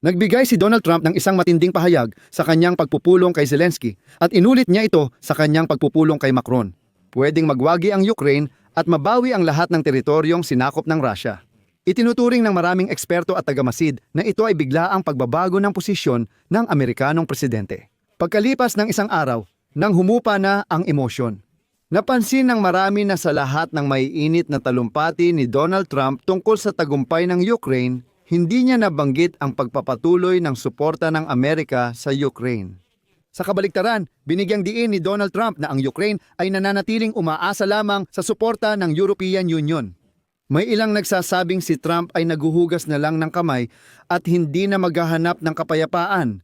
Nagbigay si Donald Trump ng isang matinding pahayag sa kanyang pagpupulong kay Zelensky at inulit niya ito sa kanyang pagpupulong kay Macron. Pwedeng magwagi ang Ukraine at mabawi ang lahat ng teritoryong sinakop ng Russia. Itinuturing ng maraming eksperto at tagamasid na ito ay biglaang pagbabago ng posisyon ng Amerikanong presidente. Pagkalipas ng isang araw, nang humupa na ang emosyon. Napansin ng marami na sa lahat ng maiinit na talumpati ni Donald Trump tungkol sa tagumpay ng Ukraine, hindi niya nabanggit ang pagpapatuloy ng suporta ng Amerika sa Ukraine. Sa kabaligtaran, binigyang diin ni Donald Trump na ang Ukraine ay nananatiling umaasa lamang sa suporta ng European Union. May ilang nagsasabing si Trump ay naguhugas na lang ng kamay at hindi na maghahanap ng kapayapaan.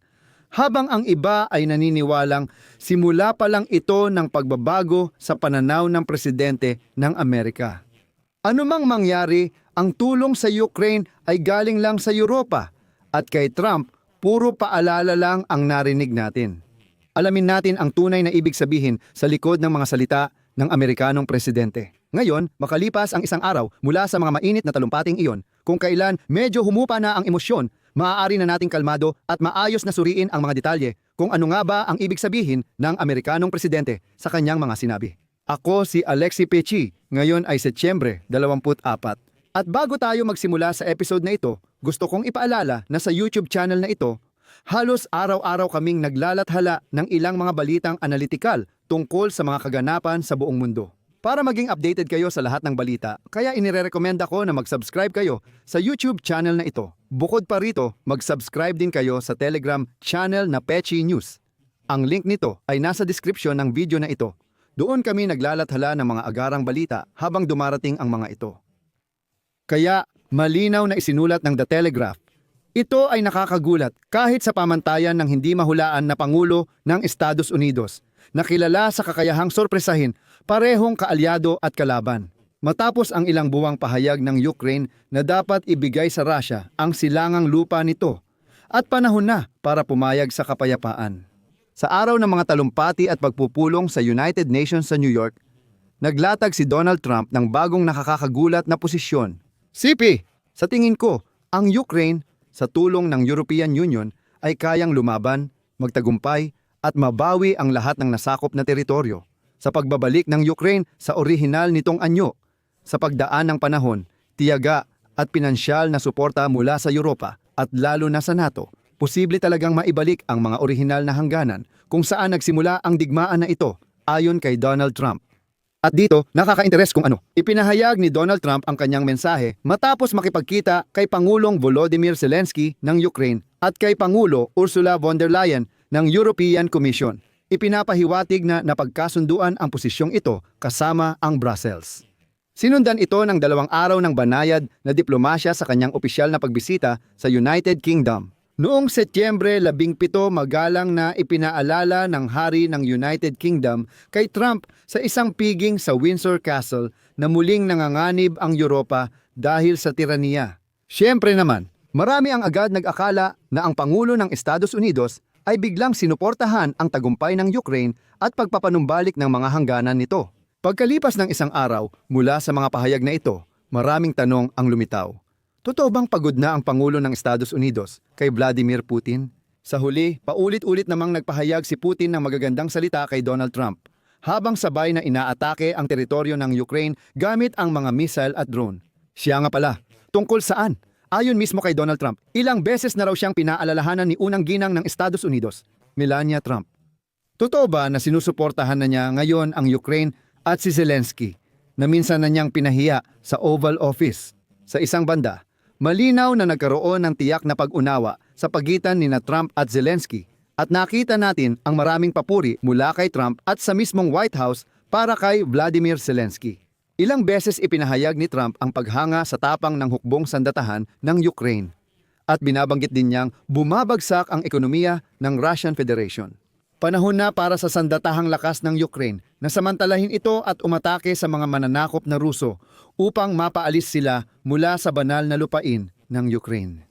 Habang ang iba ay naniniwalang simula pa lang ito ng pagbabago sa pananaw ng presidente ng Amerika. Anumang mangyari, ang tulong sa Ukraine ay galing lang sa Europa at kay Trump, puro paalala lang ang narinig natin. Alamin natin ang tunay na ibig sabihin sa likod ng mga salita ng Amerikanong presidente. Ngayon, makalipas ang isang araw mula sa mga mainit na talumpating iyon, kung kailan medyo humupa na ang emosyon, maaari na nating kalmado at maayos na suriin ang mga detalye kung ano nga ba ang ibig sabihin ng Amerikanong presidente sa kanyang mga sinabi. Ako si Alexi Pechi, ngayon ay Setyembre 24. At bago tayo magsimula sa episode na ito, gusto kong ipaalala na sa YouTube channel na ito, halos araw-araw kaming naglalathala ng ilang mga balitang analytical tungkol sa mga kaganapan sa buong mundo. Para maging updated kayo sa lahat ng balita, kaya inirerekomenda ko na mag-subscribe kayo sa YouTube channel na ito. Bukod pa rito, mag-subscribe din kayo sa Telegram channel na Pechi News. Ang link nito ay nasa description ng video na ito. Doon kami naglalathala ng mga agarang balita habang dumarating ang mga ito. Kaya, malinaw na isinulat ng The Telegraph. Ito ay nakakagulat kahit sa pamantayan ng hindi mahulaan na Pangulo ng Estados Unidos na kilala sa kakayahang sorpresahin parehong kaalyado at kalaban. Matapos ang ilang buwang pahayag ng Ukraine na dapat ibigay sa Russia ang silangang lupa nito at panahon na para pumayag sa kapayapaan. Sa araw ng mga talumpati at pagpupulong sa United Nations sa New York, naglatag si Donald Trump ng bagong nakakagulat na posisyon. Sipi, sa tingin ko, ang Ukraine sa tulong ng European Union ay kayang lumaban, magtagumpay at mabawi ang lahat ng nasakop na teritoryo sa pagbabalik ng Ukraine sa orihinal nitong anyo, sa pagdaan ng panahon, tiyaga at pinansyal na suporta mula sa Europa at lalo na sa NATO, posible talagang maibalik ang mga orihinal na hangganan kung saan nagsimula ang digmaan na ito ayon kay Donald Trump. At dito, nakaka-interes kung ano. Ipinahayag ni Donald Trump ang kanyang mensahe matapos makipagkita kay Pangulong Volodymyr Zelensky ng Ukraine at kay Pangulo Ursula von der Leyen ng European Commission. Ipinapahiwatig na napagkasunduan ang posisyong ito kasama ang Brussels. Sinundan ito ng dalawang araw ng banayad na diplomasya sa kanyang opisyal na pagbisita sa United Kingdom. Noong Setyembre 17 magalang na ipinaalala ng hari ng United Kingdom kay Trump sa isang piging sa Windsor Castle na muling nanganganib ang Europa dahil sa tiraniya. Siyempre naman, marami ang agad nag-akala na ang Pangulo ng Estados Unidos ay biglang sinuportahan ang tagumpay ng Ukraine at pagpapanumbalik ng mga hangganan nito. Pagkalipas ng isang araw mula sa mga pahayag na ito, maraming tanong ang lumitaw. Totoo bang pagod na ang Pangulo ng Estados Unidos kay Vladimir Putin? Sa huli, paulit-ulit namang nagpahayag si Putin ng magagandang salita kay Donald Trump, habang sabay na inaatake ang teritoryo ng Ukraine gamit ang mga missile at drone. Siya nga pala, tungkol saan? Ayon mismo kay Donald Trump, ilang beses na raw siyang pinaalalahanan ni unang ginang ng Estados Unidos, Melania Trump. Totoo ba na sinusuportahan na niya ngayon ang Ukraine at si Zelensky na minsan na niyang pinahiya sa Oval Office? Sa isang banda, malinaw na nagkaroon ng tiyak na pag-unawa sa pagitan ni na Trump at Zelensky at nakita natin ang maraming papuri mula kay Trump at sa mismong White House para kay Vladimir Zelensky. Ilang beses ipinahayag ni Trump ang paghanga sa tapang ng hukbong sandatahan ng Ukraine at binabanggit din niyang bumabagsak ang ekonomiya ng Russian Federation. Panahon na para sa sandatahang lakas ng Ukraine na samantalahin ito at umatake sa mga mananakop na Ruso upang mapaalis sila mula sa banal na lupain ng Ukraine.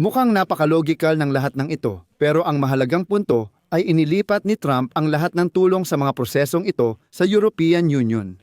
Mukhang napakalogikal ng lahat ng ito pero ang mahalagang punto ay inilipat ni Trump ang lahat ng tulong sa mga prosesong ito sa European Union.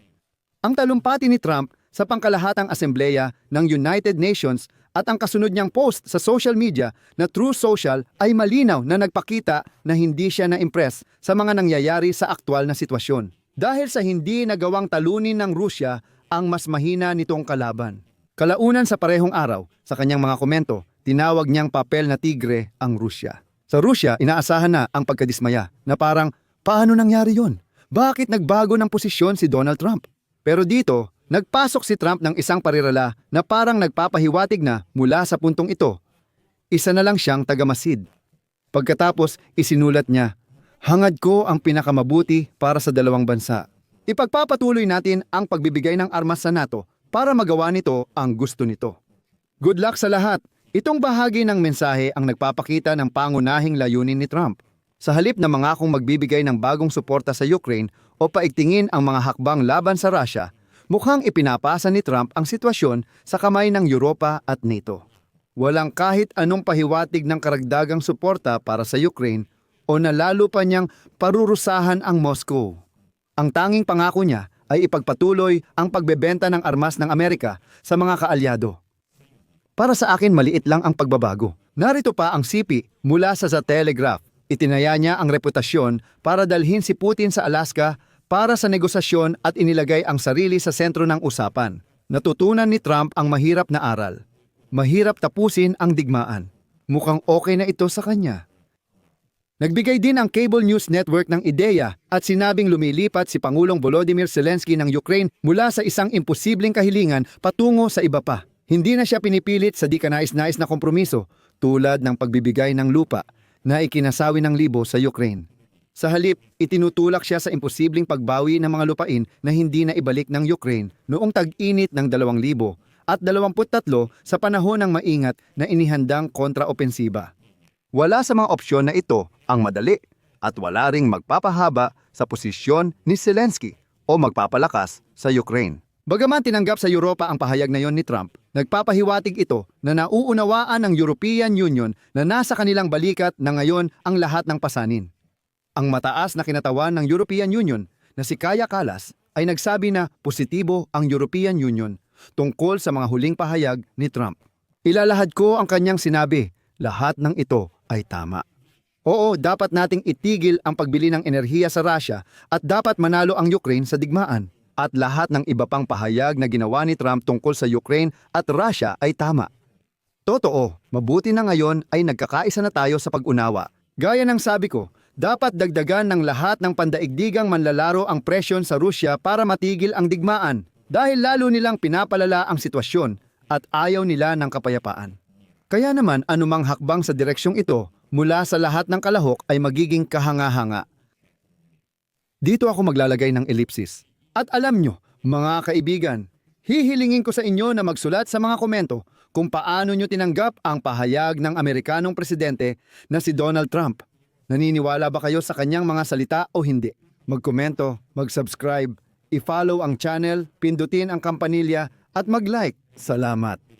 Ang talumpati ni Trump sa pangkalahatang asembleya ng United Nations At ang kasunod niyang post sa social media na True Social ay malinaw na nagpakita na hindi siya na-impress sa mga nangyayari sa aktwal na sitwasyon. Dahil sa hindi nagawang talunin ng Rusya ang mas mahina nitong kalaban. Kalaunan sa parehong araw, sa kanyang mga komento, tinawag niyang papel na tigre ang Rusya. Sa Rusya, inaasahan na ang pagkadismaya na parang, paano nangyari yon? Bakit nagbago ng posisyon si Donald Trump? Pero dito, nagpasok si Trump ng isang parirala na parang nagpapahiwatig na mula sa puntong ito. Isa na lang siyang tagamasid. Pagkatapos, isinulat niya, Hangad ko ang pinakamabuti para sa dalawang bansa. Ipagpapatuloy natin ang pagbibigay ng armas sa NATO para magawa nito ang gusto nito. Good luck sa lahat! Itong bahagi ng mensahe ang nagpapakita ng pangunahing layunin ni Trump. Sa halip na mangakong magbibigay ng bagong suporta sa Ukraine o paigtingin ang mga hakbang laban sa Russia, mukhang ipinapasa ni Trump ang sitwasyon sa kamay ng Europa at NATO. Walang kahit anong pahiwatig ng karagdagang suporta para sa Ukraine o nalalo pa niyang parurusahan ang Moscow. Ang tanging pangako niya ay ipagpatuloy ang pagbebenta ng armas ng Amerika sa mga kaalyado. Para sa akin maliit lang ang pagbabago. Narito pa ang CP mula sa The Telegraph. Itinaya niya ang reputasyon para dalhin si Putin sa Alaska para sa negosasyon at inilagay ang sarili sa sentro ng usapan. Natutunan ni Trump ang mahirap na aral. Mahirap tapusin ang digmaan. Mukhang okay na ito sa kanya. Nagbigay din ang Cable News Network ng ideya at sinabing lumilipat si Pangulong Volodymyr Zelensky ng Ukraine mula sa isang imposibleng kahilingan patungo sa iba pa. Hindi na siya pinipilit sa di kanais-nais na kompromiso tulad ng pagbibigay ng lupa na ikinasawi ng libo sa Ukraine. Sa halip, itinutulak siya sa imposibleng pagbawi ng mga lupain na hindi na ibalik ng Ukraine noong tag-init ng 2000 at 23 sa panahon ng maingat na inihandang kontraopensiba. Wala sa mga opsyon na ito ang madali at wala ring magpapahaba sa posisyon ni Zelensky o magpapalakas sa Ukraine. Bagaman tinanggap sa Europa ang pahayag na yon ni Trump, nagpapahiwatig ito na nauunawaan ng European Union na nasa kanilang balikat na ngayon ang lahat ng pasanin. Ang mataas na kinatawan ng European Union na si Kaya Kalas ay nagsabi na positibo ang European Union tungkol sa mga huling pahayag ni Trump. Ilalahad ko ang kanyang sinabi, lahat ng ito ay tama. Oo, dapat nating itigil ang pagbili ng enerhiya sa Russia at dapat manalo ang Ukraine sa digmaan. At lahat ng iba pang pahayag na ginawa ni Trump tungkol sa Ukraine at Russia ay tama. Totoo, mabuti na ngayon ay nagkakaisa na tayo sa pag-unawa. Gaya ng sabi ko, dapat dagdagan ng lahat ng pandaigdigang manlalaro ang presyon sa Rusya para matigil ang digmaan dahil lalo nilang pinapalala ang sitwasyon at ayaw nila ng kapayapaan. Kaya naman anumang hakbang sa direksyong ito mula sa lahat ng kalahok ay magiging kahanga-hanga. Dito ako maglalagay ng ellipsis. At alam nyo, mga kaibigan, hihilingin ko sa inyo na magsulat sa mga komento kung paano nyo tinanggap ang pahayag ng Amerikanong presidente na si Donald Trump. Naniniwala ba kayo sa kanyang mga salita o hindi? Magkomento, mag-subscribe, i-follow ang channel, pindutin ang kampanilya at mag-like. Salamat!